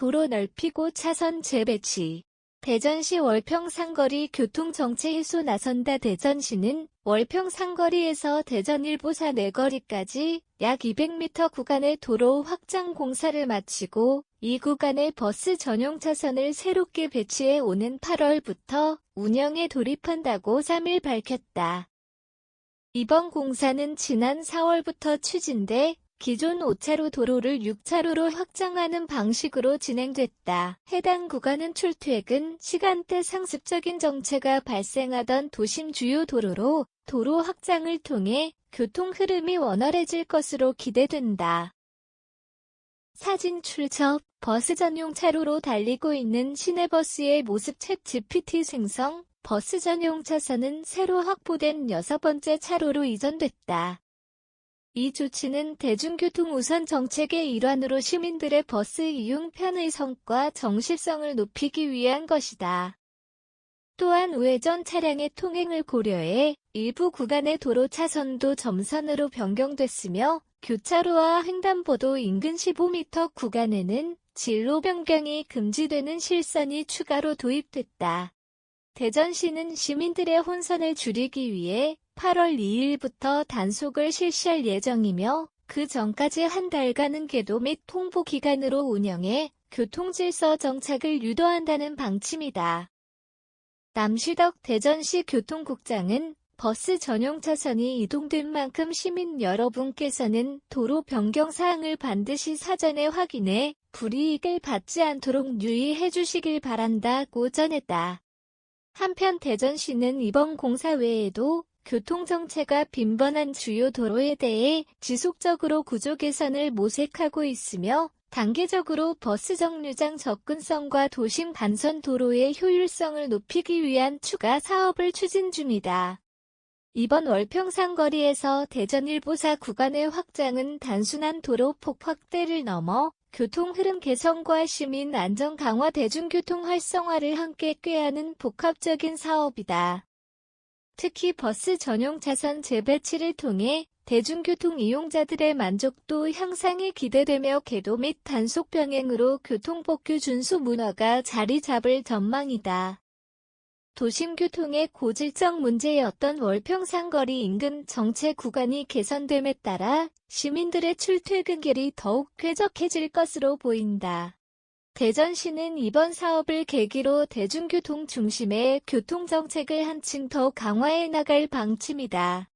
도로 넓히고 차선 재배치. 대전시 월평 상거리 교통정체 해소 나선다 대전시는 월평 상거리에서 대전 일부 사내거리까지 약 200m 구간의 도로 확장 공사를 마치고 이 구간에 버스 전용 차선을 새롭게 배치해 오는 8월부터 운영에 돌입한다고 3일 밝혔다. 이번 공사는 지난 4월부터 추진돼 기존 5차로 도로를 6차로로 확장하는 방식으로 진행됐다. 해당 구간은 출퇴근 시간대 상습적인 정체가 발생하던 도심 주요 도로로 도로 확장을 통해 교통 흐름이 원활해질 것으로 기대된다. 사진 출처 버스 전용 차로로 달리고 있는 시내버스의 모습 챗 GPT 생성 버스 전용 차선은 새로 확보된 여섯 번째 차로로 이전됐다. 이 조치는 대중교통 우선 정책의 일환으로 시민들의 버스 이용 편의성과 정실성을 높이기 위한 것이다. 또한 우회전 차량의 통행을 고려해 일부 구간의 도로 차선도 점선으로 변경됐으며 교차로와 횡단보도 인근 15m 구간에는 진로 변경이 금지되는 실선이 추가로 도입됐다. 대전시는 시민들의 혼선을 줄이기 위해 8월 2일부터 단속을 실시할 예정이며 그 전까지 한 달간은 계도 및 통보 기간으로 운영해 교통질서 정착을 유도한다는 방침이다. 남시덕 대전시 교통국장은 버스 전용 차선이 이동된 만큼 시민 여러분께서는 도로 변경 사항을 반드시 사전에 확인해 불이익을 받지 않도록 유의해 주시길 바란다고 전했다. 한편 대전시는 이번 공사 외에도 교통정체가 빈번한 주요 도로에 대해 지속적으로 구조 개선을 모색하고 있으며 단계적으로 버스 정류장 접근성과 도심 간선 도로의 효율성을 높이기 위한 추가 사업을 추진 중이다. 이번 월평상거리에서 대전 일보사 구간의 확장은 단순한 도로 폭 확대를 넘어 교통 흐름 개선과 시민 안전 강화 대중교통 활성화를 함께 꾀하는 복합적인 사업이다. 특히 버스 전용 차선 재배치를 통해 대중교통 이용자들의 만족도 향상이 기대되며 계도 및 단속 병행으로 교통법규 준수 문화가 자리 잡을 전망이다. 도심교통의 고질적 문제였던 월평상거리 인근 정체 구간이 개선됨에 따라 시민들의 출퇴근길이 더욱 쾌적해질 것으로 보인다. 대전시는 이번 사업을 계기로 대중교통 중심의 교통정책을 한층 더 강화해 나갈 방침이다.